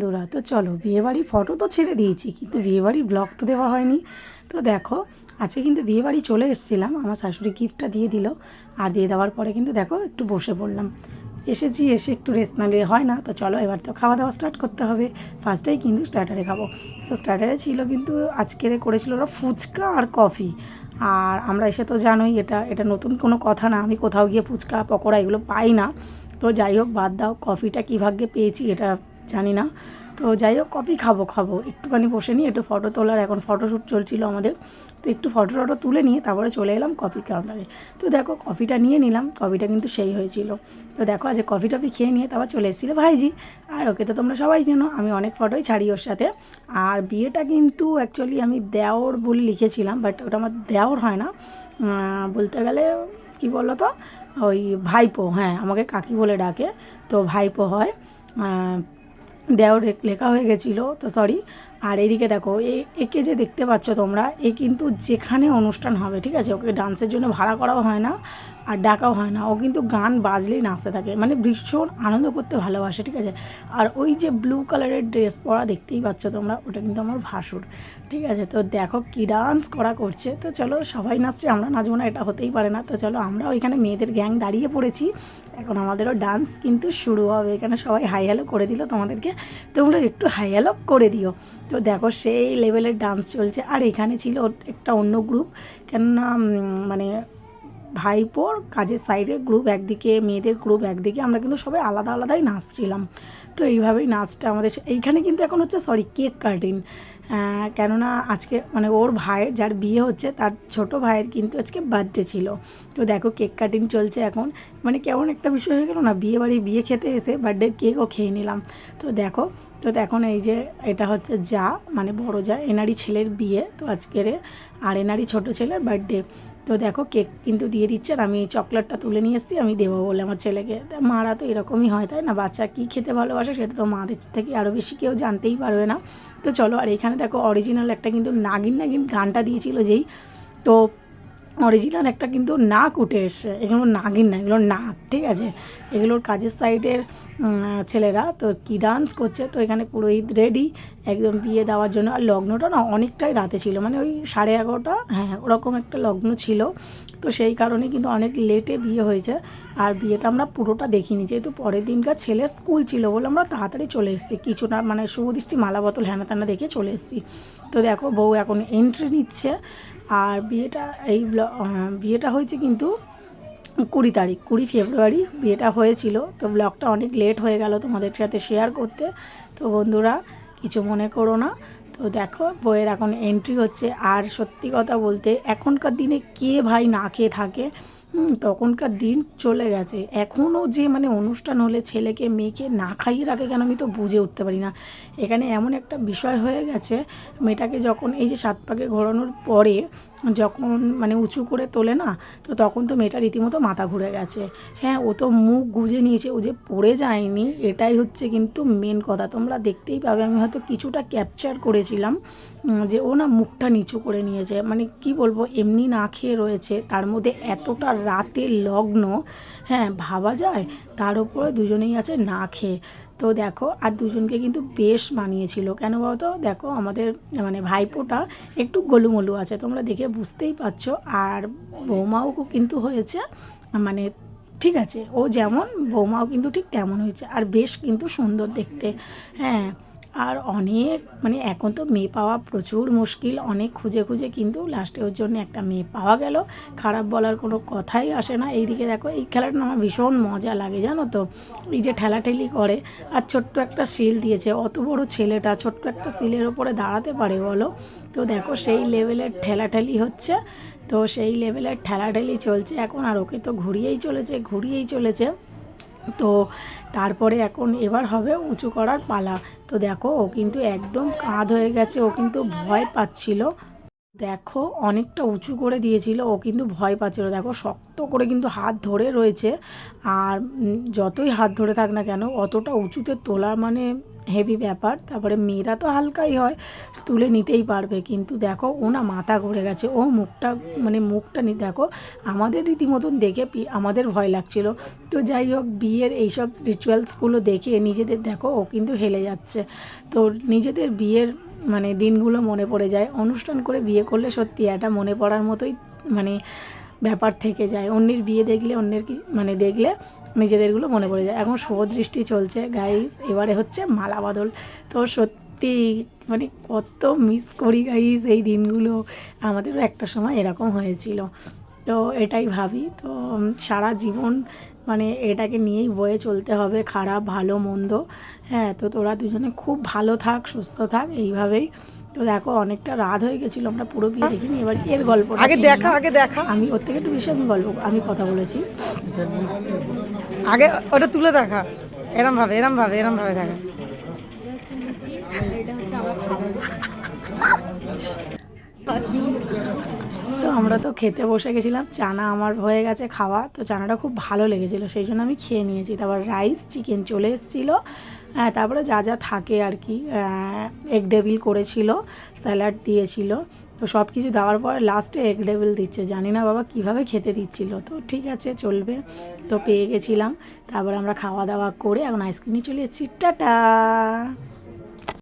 বন্ধুরা, তো চলো বিয়েবাড়ির ফটো তো ছেড়ে দিয়েছি, কিন্তু বিয়েবাড়ির ব্লগ তো দেওয়া হয়নি। তো দেখো, আজকে কিন্তু বিয়েবাড়ি চলে এসেছিলাম, আমার শাশুড়ি গিফটটা দিয়ে দিল, আর দিয়ে দেওয়ার পরে কিন্তু দেখো একটু বসে পড়লাম। এসেছি, এসে একটু রেস্ট না নিলে হয় না, তো চলো এবার তো খাওয়া দাওয়া স্টার্ট করতে হবে। ফার্স্টেই কিন্তু স্টার্টারে খাব। তো স্টার্টারে ছিল কিন্তু আজকের করেছিল ওরা ফুচকা আর কফি আর আমরা এসে তো জানোই এটা এটা নতুন কোনো কথা না, আমি কোথাও গিয়ে ফুচকা, পকোড়া এগুলো পাই না। তো যাই হোক, বাদ দাও কফিটা কী ভাগ্যে পেয়েছি, এটা জানি না। তো যাই হোক, কফি খাব খাব। একটুখানি বসে নিয়ে একটু ফটো তোলার, এখন ফটোশ্যুট চলছিল আমাদের। তো একটু ফটো টটো তুলে নিয়ে তারপরে চলে এলাম কফি কাউন্টারে তো দেখো কফিটা নিয়ে নিলাম কফিটা কিন্তু সেই হয়েছিল। তো দেখো আজ কফি টফি খেয়ে নিয়ে তারপর চলে এসেছিল ভাইজি। আর ওকে তো তোমরা সবাই জানো, আমি অনেক ফটোই ছাড়ি ওর সাথে। আর বিয়েটা কিন্তু অ্যাকচুয়ালি আমি দেওর বলে লিখেছিলাম বাট ওটা আমার দেওর হয় না। বলতে গেলে, কি বলো তো ওই ভাইপো হ্যাঁ আমাকে কাকি বলে ডাকে। তো ভাইপো হয় রে- লেখা হয়ে গেছিল, তো সরি আর এদিকে দেখো একে যে দেখতে পাচ্ছ তোমরা, এ কিন্তু যেখানে অনুষ্ঠান হবে, ঠিক আছে? ওকে ডান্সের জন্য ভাড়া করাও হয় না। আর ডাকাও হয় না। ও কিন্তু গান বাজলেই নাচতে থাকে। মানে ভীষণ আনন্দ করতে ভালোবাসে, ঠিক আছে? আর ওই যে ব্লু কালারের ড্রেস পরা দেখতেই পাচ্ছ তোমরা, ওটা কিন্তু আমার ভাসুর, ঠিক আছে? তো দেখো কী ডান্স করা করছে। তো চলো সবাই নাচছে, আমরা নাচবো না, এটা হতেই পারে না। তো চলো আমরা ওইখানে মেয়েদের গ্যাং দাঁড়িয়ে পড়েছি। এখন আমাদেরও ডান্স কিন্তু শুরু হবে। এখানে সবাই হাই হ্যালো করে দিল তোমাদেরকে। তোমরা একটু হাই হ্যালো করে দিও। তো দেখো সেই লেভেলের ডান্স চলছে। আর এখানে ছিল একটা অন্য গ্রুপ কেননা মানে ভাইপোর কাজের সাইডে গ্রুপ একদিকে, মেয়েদের গ্রুপ একদিকে, আমরা কিন্তু সবাই আলাদা আলাদাই নাচছিলাম। তো এইভাবেই নাচটা আমাদের এইখানে কিন্তু এখন হচ্ছে সরি কেক কাটিং কেননা আজকে মানে ওর ভাইয়ের যার বিয়ে হচ্ছে, তার ছোট ভাইয়ের কিন্তু আজকে বার্থডে ছিল। তো দেখো কেক কাটিং চলছে এখন। মানে কেমন একটা বিষয় হয়ে গেল না, বিয়ে বাড়ি, বিয়ে খেতে এসে বার্থডে কেকও খেয়ে নিলাম। তো দেখো, তো এখন এই যে এটা হচ্ছে যা মানে বড় যা এনারই ছেলের বিয়ে, তো আজকের আর এনারই ছোট ছেলের বার্থডে তো দেখো কেক কিন্তু দিয়ে দিচ্ছে আর আমি চকলেটটা তুলে নিয়ে এসেছি, আমি দেবো বলে আমার ছেলেকে। মারা তো এরকমই হয়, তাই না? বাচ্চা কী খেতে ভালোবাসে সেটা তো মাদের থেকে আরও বেশি কেউ জানতেই পারবে না। তো চলো, আর এখানে দেখো অরিজিনাল একটা কিন্তু নাগিন নাগিন গানটা দিয়েছিল যেই। তো অরিজিনাল একটা কিন্তু নাক উঠে এসছে। এগুলো নাগিন না, এগুলো নাক, ঠিক আছে? এগুলোর কাজের সাইডের ছেলেরা তো কী ডান্স করছে, তো এখানে পুরোহিত রেডি একদম বিয়ে দেওয়ার জন্য। আর লগ্নটা না অনেকটাই রাতে ছিল মানে ওই সাড়ে এগারোটা হ্যাঁ ওরকম একটা লগ্ন ছিল। তো সেই কারণে কিন্তু অনেক লেটে বিয়ে হয়েছে। আর বিয়েটা আমরা পুরোটা দেখিনি, যেহেতু পরের দিনকার ছেলের স্কুল ছিল বলে আমরা তাড়াতাড়ি চলে এসেছি। কিছু না মানে শুভদৃষ্টি মালা বোতল, হ্যানা ত্যানা দেখে চলে এসেছি। তো দেখো, বউ এখন এন্ট্রি নিচ্ছে। আর বিয়েটা এই বিয়েটা হয়েছে কিন্তু কুড়ি তারিখ, কুড়ি ফেব্রুয়ারি। বিয়েটা হয়েছিল, তো ব্লগটা অনেক লেট হয়ে গেল তোমাদের সাথে শেয়ার করতে। তো বন্ধুরা, কিছু মনে করো না। তো দেখো, বইয়ের এখন এন্ট্রি হচ্ছে। আর সত্যি কথা বলতে, এখনকার দিনে কে ভাই না খেয়ে থাকে? হুম, তখনকার দিন চলে গেছে। এখনও যে মানে অনুষ্ঠান হলে ছেলেকে মেয়েকে না খাইয়ে রাখে কেন আমি তো বুঝে উঠতে পারি না। এখানে এমন একটা বিষয় হয়ে গেছে মেয়েটাকে যখন এই যে সাত পাকে ঘোরানোর পরে যখন মানে উঁচু করে তোলে না তো তখন তো মেয়েটা রীতিমতো মাথা ঘুরে গেছে। হ্যাঁ ও তো মুখ গুজে নিয়েছে ও যে পড়ে যায়নি এটাই হচ্ছে কিন্তু মেন কথা। তোমরা দেখতেই পাবে আমি হয়তো কিছুটা ক্যাপচার করেছিলাম যে ও না মুখটা নিচু করে নিয়েছে। মানে কি বলব এমনি না খেয়ে রয়েছে তার মধ্যে এতটা রাতের লগ্ন হ্যাঁ ভাবা যায়? তার উপরে দুজনেই আছে, না খেয়ে। তো দেখো, আর দুজনকে কিন্তু বেশ মানিয়েছিল। কেন বলতো? দেখো, আমাদের মানে ভাইপোটা একটু গোলুমলু আছে, তোমরা দেখে বুঝতেই পারছ। আর বৌমাও কিন্তু হয়েছে মানে ঠিক আছে, ও যেমন, বৌমাও কিন্তু ঠিক তেমন হয়েছে। আর বেশ কিন্তু সুন্দর দেখতে হ্যাঁ। আর অনেক মানে এখন তো মেয়ে পাওয়া প্রচুর মুশকিল, অনেক খুঁজে খুঁজে কিন্তু লাস্টে ওর জন্য একটা মেয়ে পাওয়া গেল। খারাপ বলার কোনো কথাই আসে না। এইদিকে দেখো, এই খেলাটা আমার ভীষণ মজা লাগে, জানো তো? এই যে ঠেলাঠেলি করে, আর ছোট্ট একটা শিল দিয়েছে, অত বড় ছেলেটা ছোট্ট একটা সিলের ওপরে দাঁড়াতে পারে বলো? তো দেখো, সেই লেভেলের ঠেলাঠেলি হচ্ছে, তো সেই লেভেলের ঠেলাঠেলি চলছে এখন, আর ওকে তো ঘুরিয়েই চলেছে ঘুরিয়েই চলেছে। তো তারপরে এখন এবার হবে উঁচু করার পালা। তো দেখো, ও কিন্তু একদম কাঁধ হয়ে গেছে, ও কিন্তু ভয় পাচ্ছিল। দেখো, অনেকটা উঁচু করে দিয়েছিল, ও কিন্তু ভয় পাচ্ছিল। দেখো, শক্ত করে কিন্তু হাত ধরে রয়েছে, আর যতই হাত ধরে থাক না কেন, অতটা উঁচুতে তোলা মানে হেভি ব্যাপার, তারপরে মেয়েরা তো হালকাই হয়, তুলে নিতেই পারবে। কিন্তু দেখো, ও না মাথা ঘুরে গেছে, ও মুখটা মানে মুখটা নি, দেখো, আমাদের রীতিমতন দেখে আমাদের ভয় লাগছিল। তো যাই হোক, বিয়ের এইসব রিচুয়ালসগুলো দেখে নিজেদের, দেখো, ও কিন্তু হেলে যাচ্ছে। তো নিজেদের বিয়ের মানে দিনগুলো মনে পড়ে যায়। অনুষ্ঠান করে বিয়ে করলে সত্যি এটা মনে পড়ার মতোই মানে ব্যাপার থেকে যায়। অন্যের বিয়ে দেখলে, অন্যের কি মানে দেখলে নিজেদেরগুলো মনে পড়ে যায়। এখন শুভ দৃষ্টি চলছে গাইস এবারে হচ্ছে মালা বদল। তো সত্যি মানে কত মিস করি গাইস এই দিনগুলো। আমাদেরও একটা সময় এরকম হয়েছিল। তো এটাই ভাবি। তো সারা জীবন মানে এটাকে নিয়েই বয়ে চলতে হবে খারাপ ভালো মন্দ। হ্যাঁ তো তোরা দুজনে খুব ভালো থাক সুস্থ থাক এইভাবেই। তো দেখো অনেকটা রাত হয়ে গেছিল আমরা পুরো বিয়ে দেখিনি এবার এর গল্প আগে দেখা আগে দেখা। আমি ওর থেকে একটু বেশি আমি গল্প আমি কথা বলেছি। আগে ওটা তুলে দেখা। এরম ভাবে এরম ভাবে এরম ভাবে দেখা। আমরা তো খেতে বসে গেছিলাম, চানা আমার হয়ে গেছে খাওয়া, তো চানাটা খুব ভালো লেগেছিলো, সেই জন্য আমি খেয়ে নিয়েছি। তারপর রাইস চিকেন চলে এসেছিল হ্যাঁ তারপরে যা যা থাকে আর কি এগ ডেভিল করেছিল স্যালাড দিয়েছিল, তো সব কিছু দেওয়ার পর লাস্টে এগ ডেভিল দিচ্ছে, জানি না বাবা কীভাবে খেতে দিচ্ছিল, তো ঠিক আছে চলবে, তো পেয়ে গেছিলাম, তারপর আমরা খাওয়া দাওয়া করে এখন আইসক্রিমে চলে এসেছি, টাটা!